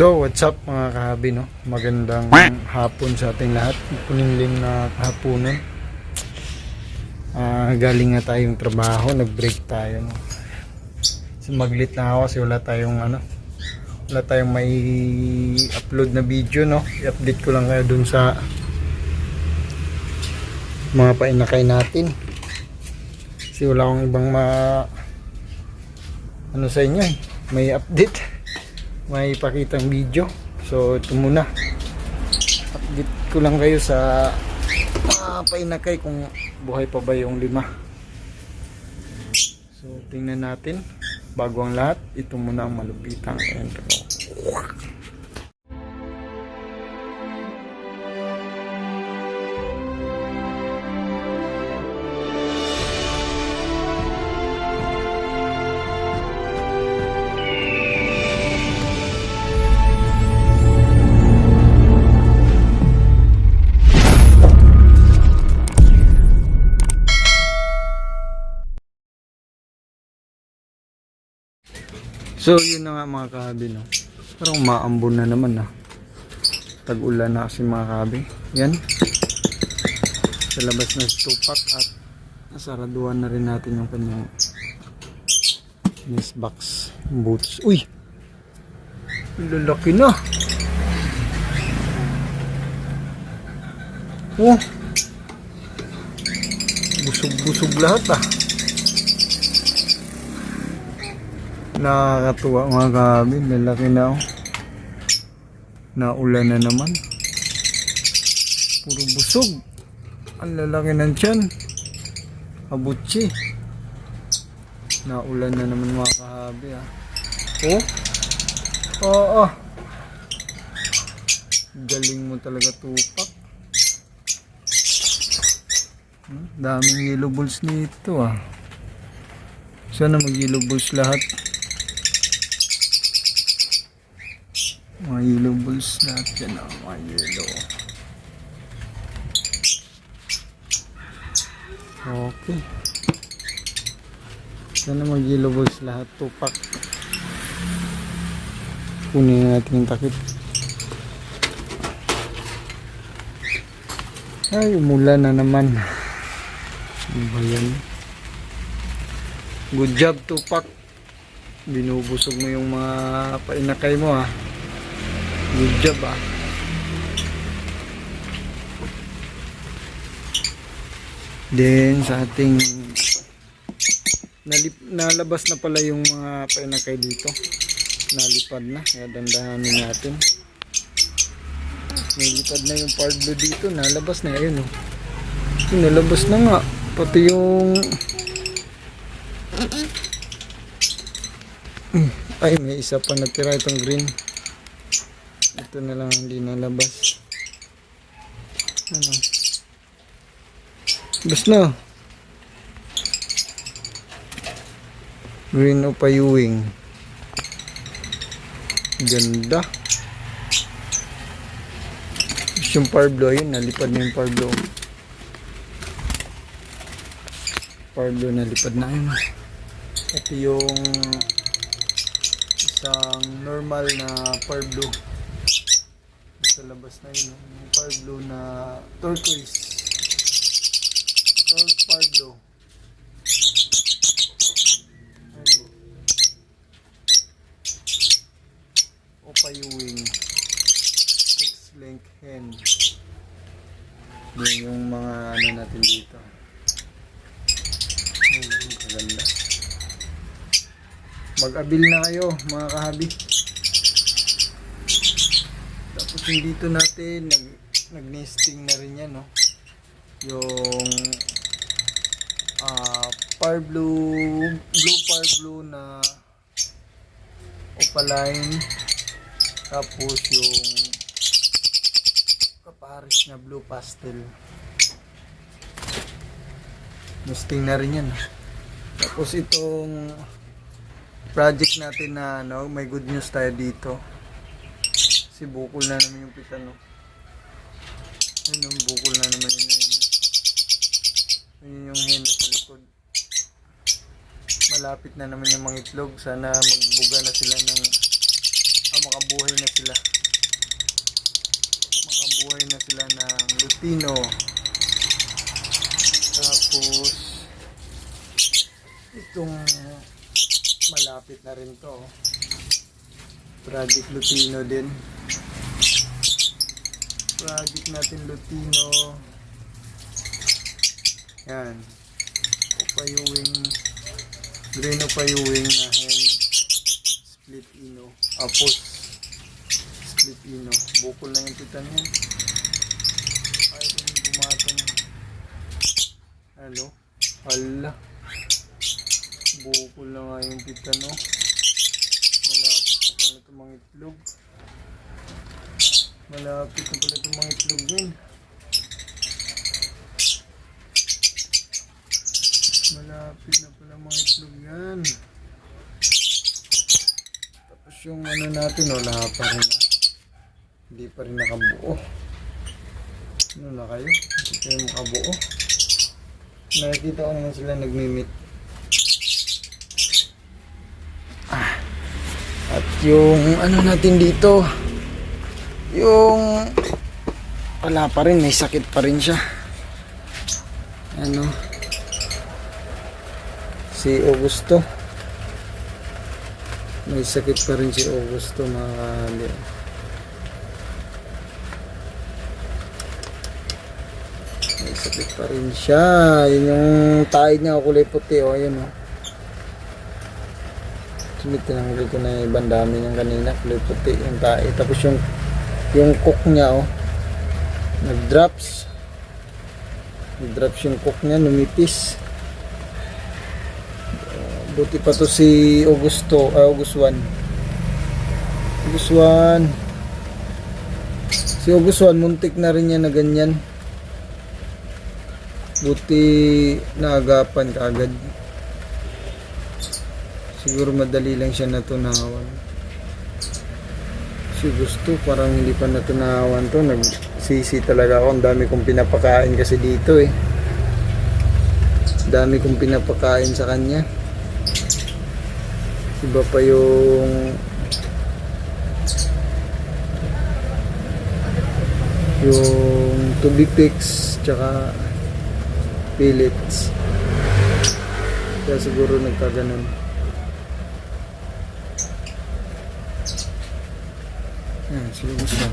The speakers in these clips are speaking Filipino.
So, what's up mga kahabi, no? Magandang hapon sa ating lahat. Puningling na kahaponan. Ah, galing na tayong trabaho, nag-break tayo, no? So, maglit na ako kasi wala tayong ano, wala tayong may upload na video, no? I-update ko lang kayo dun sa mga painakay natin. Kasi wala akong ibang ma ano sa inyo eh, may update may pakitang video. So ito muna. Update ko lang kayo sa ah, painakay kung buhay pa ba yung lima. So tingnan natin. Bago ang lahat ito muna ang malupitang intro So yun na nga mga kahabi no. Parang maambon na naman na. Tag-ulan na kasi mga kahabi. Yan. Sa labas na stupak at nasaraduan na rin natin yung kanyang nest box boots. Uy! Lalaki na. Oh. Busog-busog lahat ah. Nakakatuwa mga gabi, lalaki na oh. Naulan na naman. Puro busog. Ang lalaki ng tiyan. Abutsi. Naulan na naman mga kahabi ah. Oh? Oo. Oh, Galing mo talaga tupak. Hmm, daming yellow balls nito ah. Sana mag yellow balls lahat. Mga yellow balls natin ah, mga yellow. Okay. Sana mag yellow balls lahat tupak. Kunin natin yung takip. Ay, umulan na naman. Ano ba yan? Good job, Tupak. Binubusog mo yung mga painakay mo, ha. Good job, ah. Then, sa ating nalip, nalabas na pala yung mga painakay dito. Nalipad na. Kaya dandahanin natin. May lipad na yung pardo dito. Nalabas na. Ayun, oh. Nalabas na nga. Pati yung... Mm, Ay, may isa pa natira itong green. Ito na lang hindi nalabas. Ano? Bas na. Green o payuwing. Ganda. Yung parblo, ayun, nalipad na yung parblo. Parblo, nalipad na yun. Ito yung isang normal na parblo. Labas na yun, oh. yung parblo na turquoise. Turquoise parblo. Ayun. Opayuwing. Six link hen. Yun yung mga ano natin dito. Ayun, ang kaganda. Mag-abil na kayo mga kahabi. Yung dito natin nag nag-nesting na rin yan no. Yung ah par blue blue par blue na opaline tapos yung kaparis na blue pastel nesting na rin yan tapos itong project natin na ano, may good news tayo dito. Si bukol na naman yung pitan, no. Ayun, yung bukol na naman yun. Yun, yun yung hen sa likod. Malapit na naman yung mga itlog. Sana magbuga na sila ng ah, makabuhay na sila makabuhay na sila ng Lutino tapos itong malapit na rin to oh. Project Lutino din. Project natin Lutino. Yan. Upayuwing green upayuwing na hen. Split ino. Apos. Split ino. Bukol na yung titan yan ay bumatong ano hala. Bukol na nga yung titan no malapit na pala itong mga itlog. Malapit na pala itong mga itlog yun. Malapit na pala mga itlog yan. Tapos yung ano natin wala pa rin hindi pa rin nakabuo. Ano na kayo? Hindi kayo makabuo. Nakikita ko naman sila nagmimit ah. at yung ano natin dito. Yung wala pa rin may sakit pa rin siya. Ano? Si Augusto. May sakit pa rin si Augusto mga kali may sakit pa rin siya. Yun yung tayo niya kulay puti o oh, yun o Sumit tinanggol ko na ibang dami niyang kanina kulay puti yung tayo tapos yung yung cook niya oh nag drops nag drops yung cook niya numipis Buti pa to si Augusto, ah, August 1. August 1. Si August 1, muntik na rin yan na ganyan. Buti naagapan kaagad. Siguro madali lang siya natunawan. Si Gusto, parang hindi pa natunawan to. Nagsisi talaga ako. Ang dami kong pinapakain kasi dito eh. Dami kong pinapakain sa kanya iba pa yung yung tubipix tsaka pellets kaya siguro nagkaganon yan sila gusto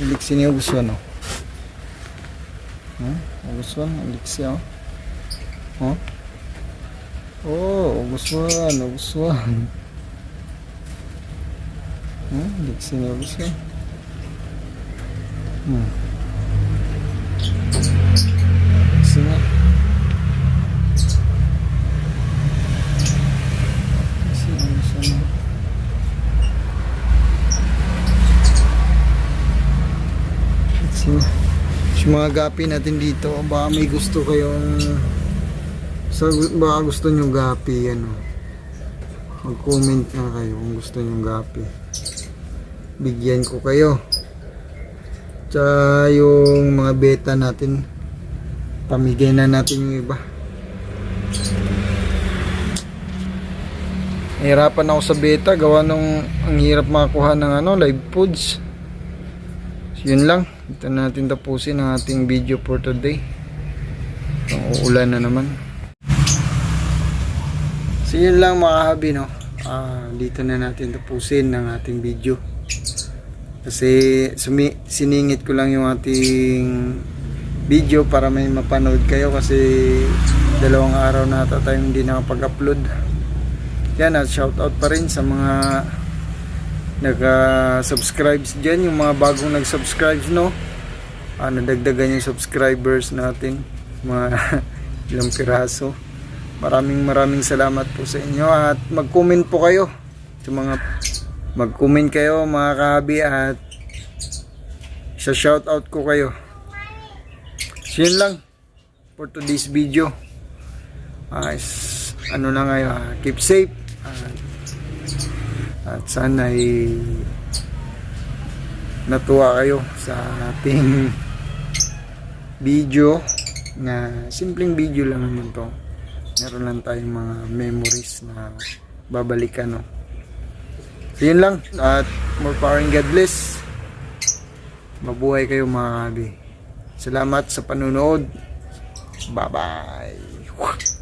iliksi niya gusto no huh? gusto iliksi oh oh Oh, gustuhan, gustuhan. Hmm, diksi niya gusto. Hmm. Diksi niya. Diksi niya gusto niya. Diksi niya. Mga gapi natin dito, baka may gusto kayong So, baka gusto nyo gapi, ano. Mag-comment na kayo kung gusto nyo gapi. Bigyan ko kayo. Tsaka yung mga beta natin, pamigay na natin yung iba. Hirapan ako sa beta, gawa nung ang hirap makakuha ng ano, live foods. So, yun lang. Ito na natin tapusin ang ating video for today. Uulan na naman. So yun lang mga habi no. Ah, dito na natin tapusin ang ating video. Kasi sumi siningit ko lang yung ating video para may mapanood kayo kasi dalawang araw na ata tayong hindi nakapag-upload. Yan at shout out pa rin sa mga nag-subscribes dyan, yung mga bagong nag-subscribe no. Ah, nadagdagan yung subscribers natin, mga ilang piraso. Maraming maraming salamat po sa inyo at mag-comment po kayo sa mga mag-comment kayo mga kahabi at sa shout out ko kayo. So yun lang for today's video. Is- ano na ngayon, ah, keep safe at, at sana ay natuwa kayo sa ating video na simpleng video lang naman to meron lang tayong mga memories na babalikan no So yun lang. At more power and God bless. Mabuhay kayo mga kabi. Salamat sa panunood. Bye-bye.